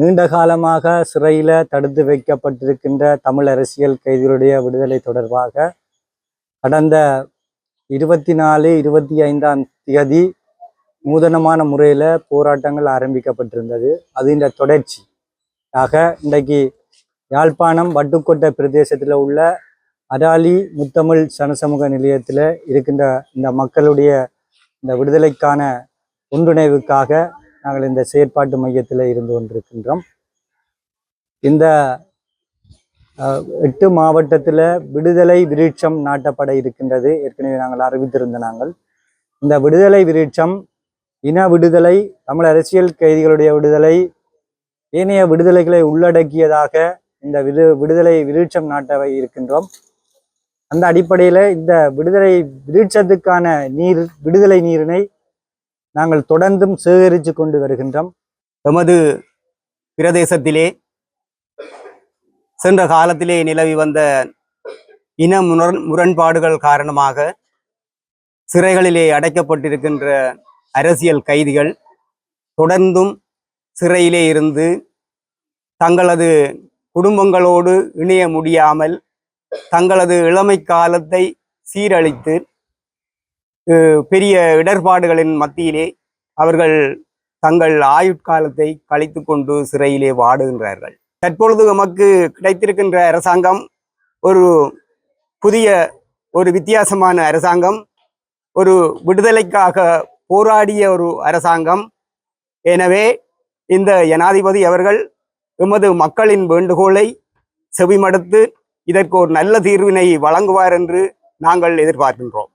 நீண்ட காலமாக சிறையில் தடுத்து வைக்கப்பட்டிருக்கின்ற தமிழ் அரசியல் கைதிகளுடைய விடுதலை தொடர்பாக கடந்த இருபத்தி நாலு இருபத்தி ஐந்தாம் தேதி நூதனமான முறையில் போராட்டங்கள் ஆரம்பிக்கப்பட்டிருந்தது. அதின் தொடர்ச்சி ஆக இன்றைக்கு யாழ்ப்பாணம் வட்டுக்கோட்டை பிரதேசத்தில் உள்ள அராலி முத்தமிழ் சனசமூக நிலையத்தில் இருக்கின்ற இந்த மக்களுடைய இந்த விடுதலைக்கான ஒன்றிணைவுக்காக நாங்கள் இந்த செயற்பாட்டு மையத்தில் இருந்து கொண்டிருக்கின்றோம். இந்த எட்டு மாவட்டத்தில் விடுதலை விருட்சம் நாட்டப்பட இருக்கின்றது. ஏற்கனவே நாங்கள் அறிவித்திருந்த நாங்கள். இந்த விடுதலை விருட்சம் இன விடுதலை தமிழ் அரசியல் கைதிகளுடைய விடுதலை ஏனைய விடுதலைகளை உள்ளடக்கியதாக இந்த விடு விடுதலை விருட்சம் நாட்டவை இருக்கின்றோம். அந்த அடிப்படையில் இந்த விடுதலை விருட்சத்துக்கான நீர் விடுதலை நீரினை நாங்கள் தொடர்ந்தும் சேகரித்து கொண்டு வருகின்றோம். எமது பிரதேசத்திலே சென்ற காலத்திலே நிலவி வந்த இன முரண் முரண்பாடுகள் காரணமாக சிறைகளிலே அடைக்கப்பட்டிருக்கின்ற அரசியல் கைதிகள் தொடர்ந்தும் சிறையிலே இருந்து தங்களது குடும்பங்களோடு இணைய முடியாமல் தங்களது இளமை காலத்தை சீரழித்து பெரிய இடர்பாடுகளின் மத்தியிலே அவர்கள் தங்கள் ஆயுட்காலத்தை கழித்து கொண்டு சிறையிலே வாடுகின்றார்கள். தற்பொழுது நமக்கு கிடைத்திருக்கின்ற அரசாங்கம் ஒரு புதிய ஒரு வித்தியாசமான அரசாங்கம் ஒரு விடுதலைக்காக போராடிய ஒரு அரசாங்கம். எனவே இந்த ஜனாதிபதி அவர்கள் எமது மக்களின் வேண்டுகோளை செவிமடுத்து இதற்கு ஒரு நல்ல தீர்வினை வழங்குவார் என்று நாங்கள் எதிர்பார்க்கின்றோம்.